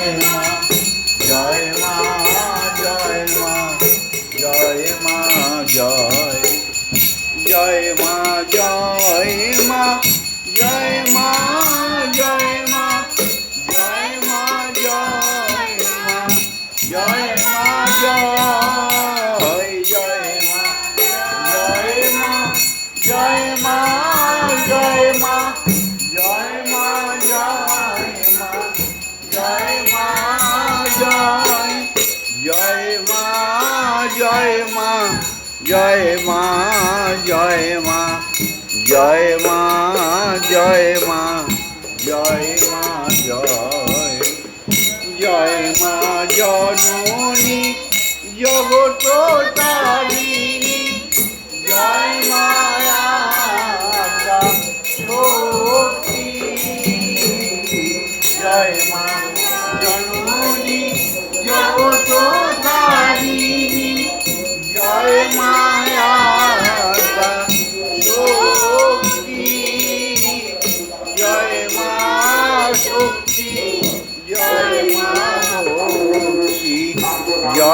Joy, ma, joy, ma, joy, ma, joy, ma, ma, joy, ma, joy, ma, joy, ma, joy, ma, joy, ma, joy, ma, joy, জয় মা জয় মা জয় মা জয় মা জয় মা, জয় জয় মা, জননী জগত তারিণী জয় মায়া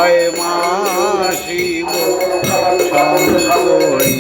জয় মা শিব শঙ্করী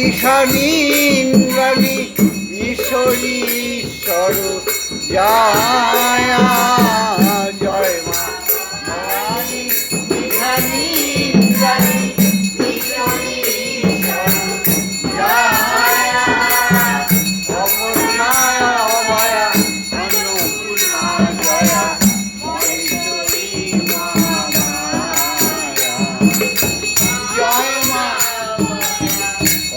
ঈশ্বরী ঈশ্বর জয়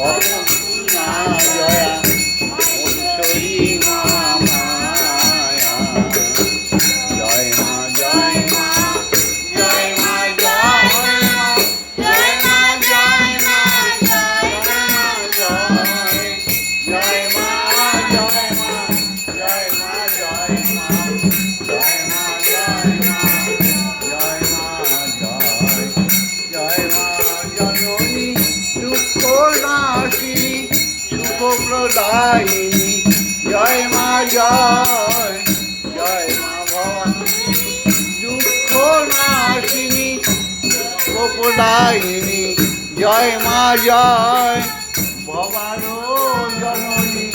Ủa, rồi à. সুখ জয় মা, জয় জয় মা ভবানী। দুঃখ নাশিনী জয় মা, জয়, ভবান জননী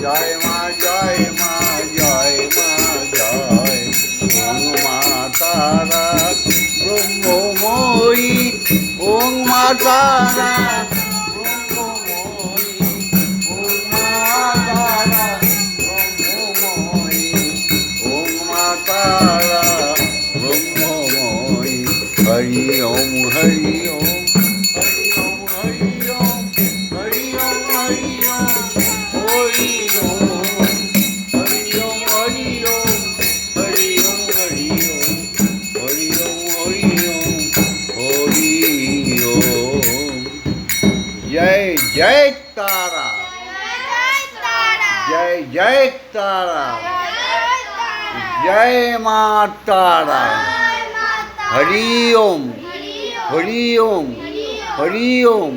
জয় মা জয় মা জয় মা, জয়। ওং মা তারা ব্রহ্মময়ী। ওং মা তারা ஹரி ஓம் ஹரி ஓம் जय जय तारा जय जय तारा जय माँ तारा হরি ওম হরি ওম হরি ওম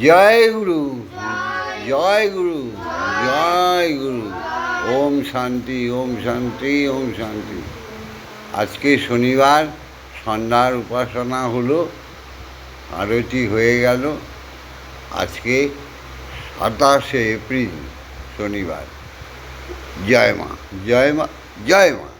জয় গুরু জয় গুরু জয় গুরু। ওম শান্তি ওম শান্তি ওম শান্তি। আজকে শনিবার, সন্ধ্যার উপাসনা হলো, আরতি হয়ে গেল। আজকে সাতাশে এপ্রিল শনিবার। জয় মা জয় মা জয় মা।